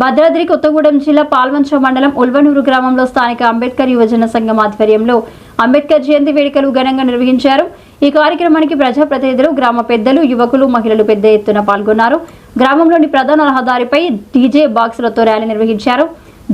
భద్రాద్రి కొత్తగూడెం జిల్లా పాల్వంచ మండలం ఉల్వనూరు గ్రామంలో స్థానిక అంబేద్కర్ యువజన సంఘం ఆధ్వర్యంలో అంబేద్కర్ జయంతి వేడుకలు ఘనంగా నిర్వహించారు. ఈ కార్యక్రమానికి ప్రజాప్రతినిధులు గ్రామ పెద్దలు యువకులు మహిళలు పెద్ద ఎత్తున పాల్గొన్నారు. గ్రామంలోని ప్రధాన రహదారిపై డీజే బాక్సులతో ర్యాలీ నిర్వహించారు.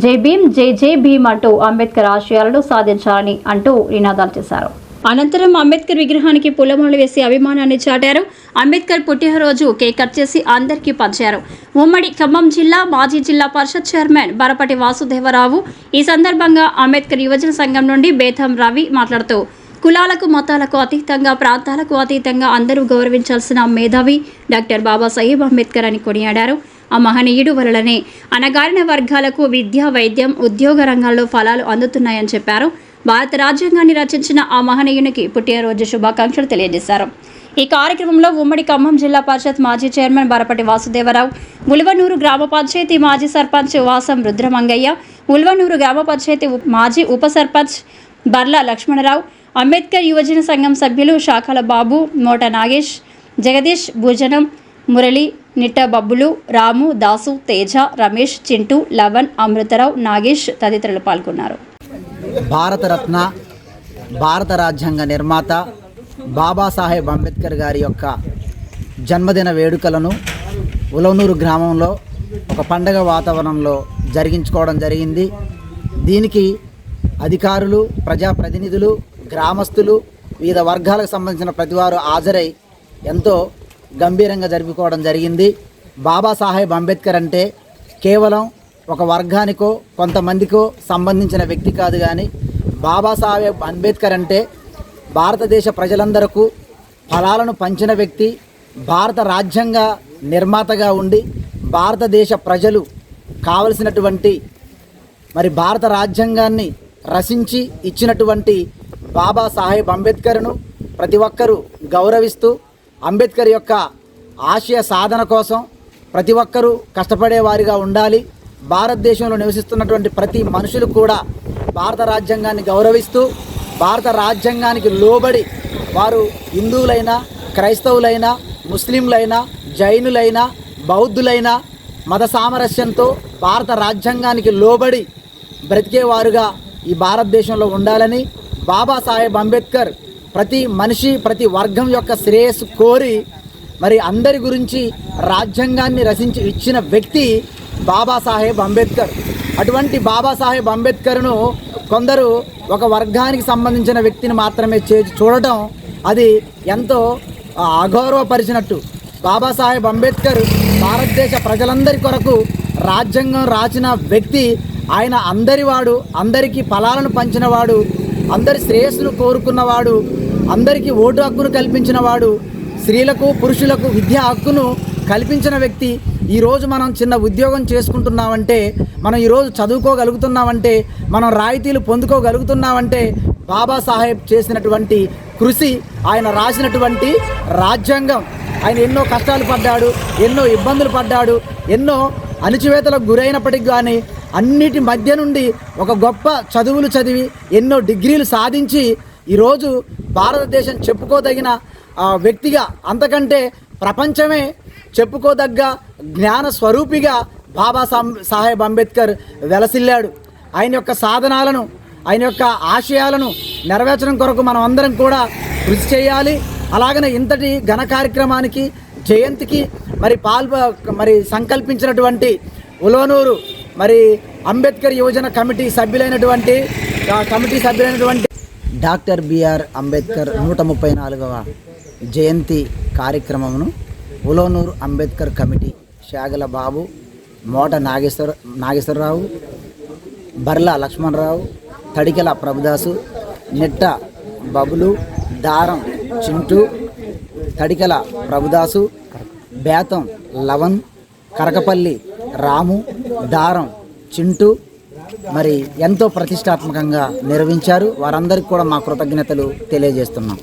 జై భీమ్ జై జై భీమ్ అంటూ అంబేద్కర్ ఆశయాలను సాధించాలని అంటూ నినాదాలు చేశారు. అనంతరం అంబేద్కర్ విగ్రహానికి పూలమాలలు వేసి అభిమానాన్ని చాటారు. అంబేద్కర్ పుట్టినరోజు కేక్ కట్ చేసి అందరికీ పంచారు. ఉమ్మడి ఖమ్మం జిల్లా మాజీ జిల్లా పరిషత్ చైర్మన్ బరపటి వాసుదేవరావు ఈ సందర్భంగా అంబేద్కర్ యువజన సంఘం నుండి బేతం రవి మాట్లాడుతూ కులాలకు మతాలకు అతీతంగా ప్రాంతాలకు అతీతంగా అందరూ గౌరవించాల్సిన మేధావి డాక్టర్ బాబాసాహెబ్ అంబేద్కర్ అని కొనియాడారు. ఆ మహనీయుడు వలననే. అనగారిన వర్గాలకు విద్య వైద్యం ఉద్యోగ రంగాల్లో ఫలాలు అందుతున్నాయని చెప్పారు. భారత రాజ్యాంగాన్ని రచించిన ఆ మహనీయునికి పుట్టినరోజు శుభాకాంక్షలు తెలియజేశారు. ఈ కార్యక్రమంలో ఉమ్మడి ఖమ్మం జిల్లా పరిషత్ మాజీ చైర్మన్ బరపటి వాసుదేవరావు ఉల్వనూరు గ్రామ పంచాయతీ మాజీ సర్పంచ్ వాసం రుద్రమంగయ్య ఉల్వనూరు గ్రామ పంచాయతీ మాజీ ఉప సర్పంచ్ బర్ల లక్ష్మణరావు అంబేద్కర్ యువజన సంఘం సభ్యులు శాఖల బాబు మోట నాగేష్ జగదీష్ భుజనం మురళి నిట్ట బబ్బులు రాము దాసు తేజ రమేష్ చింటూ లవన్ అమృతరావు నాగేష్ తదితరులు పాల్గొన్నారు. భారతరత్న భారత రాజ్యాంగ నిర్మాత బాబాసాహెబ్ అంబేద్కర్ గారి యొక్క జన్మదిన వేడుకలను ఉలవనూరు గ్రామంలో ఒక పండగ వాతావరణంలో జరిగించుకోవడం జరిగింది. దీనికి అధికారులు ప్రజాప్రతినిధులు గ్రామస్తులు వివిధ వర్గాలకు సంబంధించిన ప్రతివారు హాజరై ఎంతో గంభీరంగా జరుపుకోవడం జరిగింది. బాబాసాహెబ్ అంబేద్కర్ అంటే కేవలం ఒక వర్గానికో కొంతమందికో సంబంధించిన వ్యక్తి కాదు కానీ బాబాసాహెబ్ అంబేద్కర్ అంటే భారతదేశ ప్రజలందరకు ఫలాలను పంచిన వ్యక్తి భారత రాజ్యాంగ నిర్మాతగా ఉండి భారతదేశ ప్రజలు కావలసినటువంటి మరి భారత రాజ్యాంగాన్ని రచించి ఇచ్చినటువంటి బాబాసాహెబ్ అంబేద్కర్ను ప్రతి ఒక్కరూ గౌరవిస్తూ అంబేద్కర్ యొక్క ఆశయ సాధన కోసం ప్రతి ఒక్కరూ కష్టపడే వారిగా ఉండాలి. భారతదేశంలో నివసిస్తున్నటువంటి ప్రతి మనుషులు కూడా భారత రాజ్యాంగాన్ని గౌరవిస్తూ భారత రాజ్యాంగానికి లోబడి వారు హిందువులైనా క్రైస్తవులైనా ముస్లింలైనా జైనులైనా బౌద్ధులైనా మత సామరస్యంతో భారత రాజ్యాంగానికి లోబడి బ్రతికేవారుగా ఈ భారతదేశంలో ఉండాలని బాబాసాహెబ్ అంబేద్కర్ ప్రతి మనిషి ప్రతి వర్గం యొక్క శ్రేయస్సు కోరి మరి అందరి గురించి రాజ్యాంగాన్ని రచించి ఇచ్చిన వ్యక్తి బాబాసాహెబ్ అంబేద్కర్. అటువంటి బాబాసాహెబ్ అంబేద్కర్ను కొందరు ఒక వర్గానికి సంబంధించిన వ్యక్తిని మాత్రమే చేసి చూడటం అది ఎంతో అగౌరవపరిచినట్టు. బాబాసాహెబ్ అంబేద్కర్ భారతదేశ ప్రజలందరి కొరకు రాజ్యాంగం రాసిన వ్యక్తి ఆయన అందరివాడు అందరికీ ఫలాలను పంచినవాడు అందరి శ్రేయస్సును కోరుకున్నవాడు అందరికీ ఓటు హక్కును కల్పించినవాడు స్త్రీలకు పురుషులకు విద్యా హక్కును కల్పించిన వ్యక్తి ఈరోజు మనం చిన్న ఉద్యోగం చేసుకుంటున్నామంటే మనం ఈరోజు చదువుకోగలుగుతున్నామంటే మనం రాయితీలు పొందుకోగలుగుతున్నామంటే బాబాసాహెబ్ చేసినటువంటి కృషి ఆయన రాసినటువంటి రాజ్యాంగం. ఆయన ఎన్నో కష్టాలు పడ్డాడు ఎన్నో ఇబ్బందులు పడ్డాడు ఎన్నో అణిచివేతలకు గురైనప్పటికి కానీ అన్నిటి మధ్య నుండి ఒక గొప్ప చదువులు చదివి ఎన్నో డిగ్రీలు సాధించి ఈరోజు భారతదేశం చెప్పుకోదగిన వ్యక్తిగా అంతకంటే ప్రపంచమే చెప్పుకోదగ్గ జ్ఞాన స్వరూపిగా బాబా సాహెబ్ అంబేద్కర్ వెలసిల్లాడు. ఆయన యొక్క సాధనాలను ఆయన యొక్క ఆశయాలను నెరవేర్చడం కొరకు మనం అందరం కూడా కృషి చేయాలి. అలాగనే ఇంతటి ఘన కార్యక్రమానికి జయంతికి మరి పాల్ మరి సంకల్పించినటువంటి ఉలోనూరు మరి అంబేద్కర్ యువజన కమిటీ సభ్యులైనటువంటి కమిటీ సభ్యులైనటువంటి డాక్టర్ బిఆర్ అంబేద్కర్ నూట ముప్పై నాలుగవ జయంతి కార్యక్రమమును ఉలోనూరు అంబేద్కర్ కమిటీ శాగల బాబు మోట నాగేశ్వర నాగేశ్వరరావు బర్లా లక్ష్మణరావు తడికెల ప్రభుదాసు నిట్ట బబులు దారం చింటూ తడికెల ప్రభుదాసు బేతం లవన్ కరకపల్లి రాము దారం చింటూ మరి ఎంతో ప్రతిష్టాత్మకంగా నిర్వహించారు. వారందరికీ కూడా మా కృతజ్ఞతలు తెలియజేస్తున్నాం.